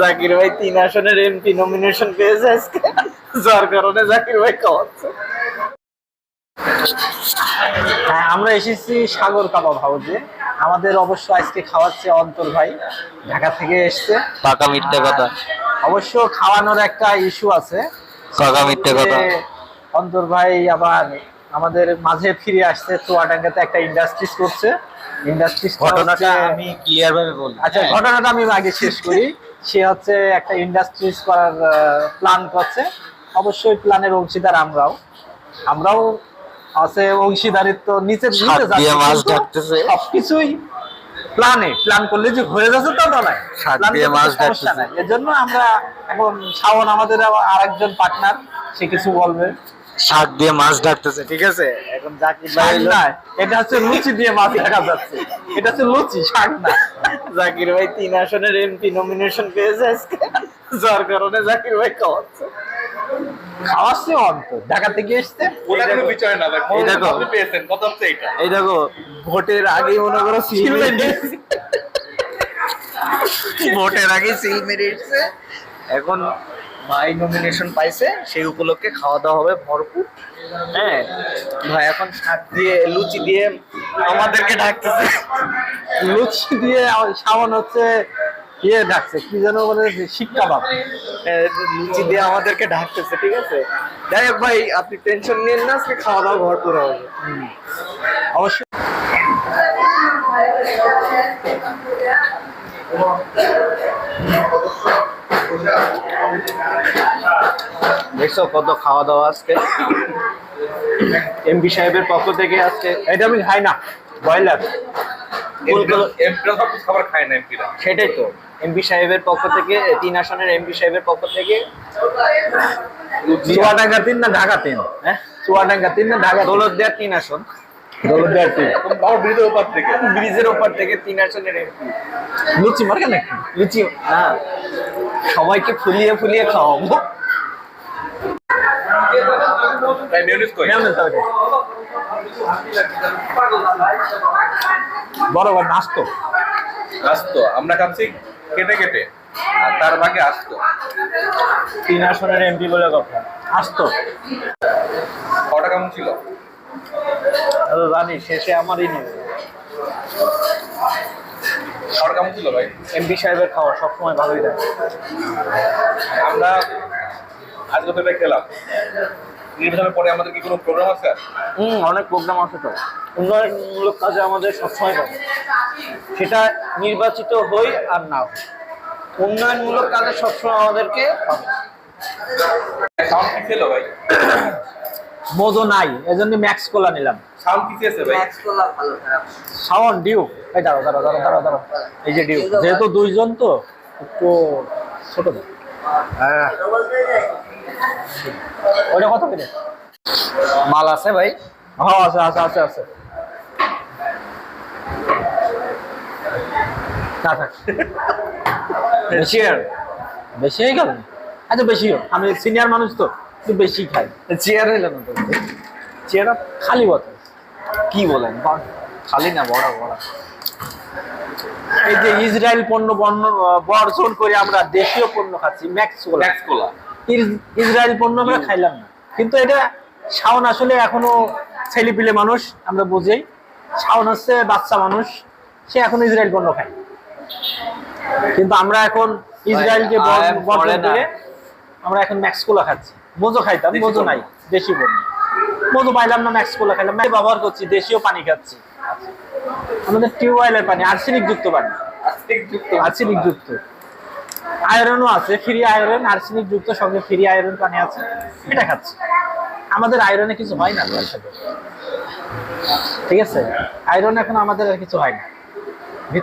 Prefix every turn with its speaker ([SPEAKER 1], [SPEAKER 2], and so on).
[SPEAKER 1] জাকির ভাই তিন আসনের এমপি নমিনেশন পেয়েছে আজকে। যার কারণে জাকির ভাই খাওয়াচ্ছে হ্যাঁ আমরা এসেছি সাগর কাবাব হাউসে আমাদের অবশ্য আজকে খাওয়াচ্ছে অন্তর ভাই ঢাকা থেকে এসছে।
[SPEAKER 2] পাকা মিথ্যে কথা।
[SPEAKER 1] অবশ্য খাওয়ানোর একটা ইস্যু আছে।
[SPEAKER 2] পাকা মিথ্যে কথা।
[SPEAKER 1] অন্তর ভাই আবার আমাদের মাঝে ফিরে আসছে চুয়াডাঙ্গাতে একটা ইন্ডাস্ট্রিজ করছে। ইন্ডাস্ট্রিজ
[SPEAKER 2] ঘটনাটা আমি ক্লিয়ার ভাবে বলি।
[SPEAKER 1] আচ্ছা ঘটনাটা আমি আগে শেষ করি। সে হচ্ছে একটা ইন্ডাস্ট্রিজ করার প্ল্যান করছে অবশ্যই প্ল্যানের অংশীদার আমরাও। আমরাও আছে অংশীদারিত্ব নিচে। সবকিছুই প্ল্যানে প্ল্যান করলে যে হয়ে যাচ্ছে তা নয়। এজন্য আমরা এখন শাওন আমাদের আরেকজন পার্টনার সে কিছু বলবে।
[SPEAKER 2] শাক দিয়ে মাছ ডাকতেছে ঠিক আছে?
[SPEAKER 1] এখন জাকির ভাই না এটা হচ্ছে লুচি দিয়ে মাছ দেখা যাচ্ছে। এটা হচ্ছে লুচি শাক না জাকির ভাই তিন আসনের এমপি নমিনেশন পেয়েছে আজকে। যার কারণে জাকির ভাই খাওয়াচ্ছে। খাওয়াচ্ছে অন্ত ঢাকা থেকে এসছে।
[SPEAKER 3] ওটা কোনো বিষয় না ভাই
[SPEAKER 2] এই দেখো।
[SPEAKER 3] পেয়েছেন কথা হচ্ছে এটা
[SPEAKER 2] এই দেখো
[SPEAKER 1] ভোটের আগেই মনে করো সিল
[SPEAKER 2] ভোটের আগে সিল মেরে এসছে
[SPEAKER 1] এখন ভাই নমিনেশন পাইছে সেই উপলক্ষে খাওয়া দাওয়া হবে ভরপুর। হ্যাঁ ভাই এখন শাক দিয়ে লুচি দিয়ে আমাদেরকে ডাকতেছে। লুচি দিয়ে সাবান হচ্ছে ইয়ে ডাকছে কি যেন মানে শিক্ষা বাপ লুচি দিয়ে আমাদেরকে ডাকতেছে ঠিক আছে? যাই হোক ভাই আপনি টেনশন নিন না আজকে খাওয়া দাওয়া ভরপুর হবে। অবশ্যই। দেখছ কত খাওয়া দাওয়া আজকে? এমপি সাহেবের পক্ষ থেকে আজকে? এটা আমি খাই না ব্রয়লার।
[SPEAKER 3] খাবার খায় না এমপিরা।
[SPEAKER 1] সেটাই তো। এমপি সাহেবের পক্ষ থেকে তিন আসনের এমপি সাহেবের পক্ষ থেকে? চুয়াডাঙ্গা তিন না ঢাকা তিন? হ্যাঁ? চুয়াডাঙ্গা তিন না ঢাকা দৌলত দেওয়ার তিন আসন। দৌলত দেওয়ার তিন
[SPEAKER 3] বাবু ব্রিজের ওপার থেকে।
[SPEAKER 1] ব্রিজের ওপর থেকে তিন আসনের এমপি। লুচি মার্কা নাকি লুচি না। সবাইকে ফুলিয়ে ফুলিয়ে খাওয়াবো।
[SPEAKER 3] তাই মেয়নিজ কই?
[SPEAKER 1] বরাবর নাচতো
[SPEAKER 3] আসতো আমরা খাচ্ছি কেটে কেটে আর তার বাকি আসতো।
[SPEAKER 1] তিন আসনের এমপি বলে কথা। আসতো।
[SPEAKER 3] কটা কেমন ছিল?
[SPEAKER 1] জানি শেষে আমারই নেবে
[SPEAKER 3] খাবার কেমন ছিল ভাই?
[SPEAKER 1] এমপি সাহেবের খাওয়া সবসময় ভালোই দেয়।
[SPEAKER 3] আমরা আজকে খেলাম। নির্বাচনের পরে আমাদের কি কোনো প্রোগ্রাম আছে?
[SPEAKER 1] হুম অনেক প্রোগ্রাম আছে তো। উন্নয়নমূলক কাজে আমাদের সবসময় পাবে সেটা নির্বাচিত হই আর না হই। উন্নয়নমূলক কাজে সবসময় আমাদেরকে পাবে।
[SPEAKER 3] সাউন্ড কি ছিল ভাই?
[SPEAKER 1] মজো নাই এজন্য ম্যাক্স কোলা নিলাম।
[SPEAKER 3] সাউন্ড কি চেয়েছে ভাই?
[SPEAKER 1] সাউন্ড ডিউ এই দাঁড়াও দাঁড়াও দাঁড়াও দাঁড়াও দাঁড়াও। এই যে ডিউ যেহেতু দুইজন তো একটু ছোট দাও। হ্যাঁ। ওটা কত করে? মাল আছে ভাই? হ্যাঁ আছে আছে আছে আছে। না থাক। বেশি বেশি হয়ে গেল? আচ্ছা বেশি আমি সিনিয়র মানুষ তো একটু বেশি খাই। চেয়ার হইল না তো? চেয়ার খালি কি বলেন? খালি না বড় বড়। এই যে ইসরায়েল পণ্য বর্জন করে আমরা দেশীয় পণ্য খাচ্ছি ম্যাক্স
[SPEAKER 3] কোলা।
[SPEAKER 1] ইসরায়েল পণ্য আমরা খাইলাম না। কিন্তু এটা শাওন আসলে এখনও ছেলেপিলে মানুষ আমরা বুঝি। শাওন হচ্ছে বাচ্চা মানুষ সে এখন ইসরায়েল পণ্য খায় কিন্তু আমরা এখন ইসরায়েলকে
[SPEAKER 2] I
[SPEAKER 1] বর্জন করে আমরা এখন ম্যাক্স কোলা খাচ্ছি। মোজো খাইতাম মোজো নাই দেশি পণ্য। মোজো পাইলাম না ম্যাক্স কোলা খাইলাম ব্যবহার করছি দেশীয় পানি খাচ্ছি। আমাদের টিউবওয়েলের পানি আর্সেনিক যুক্ত পানি। আর্সেনিক যুক্ত আয়রনও আছে, ফ্রি আয়রন, আর্সেনিক যুক্ত, সঙ্গে ফ্রি আয়রন পানি আছে। এটা খাচ্ছি। আমাদের আয়রনে কিছু হয় না সাথে ঠিক আছে? আয়রন এখন আমাদের আর কিছু হয় না।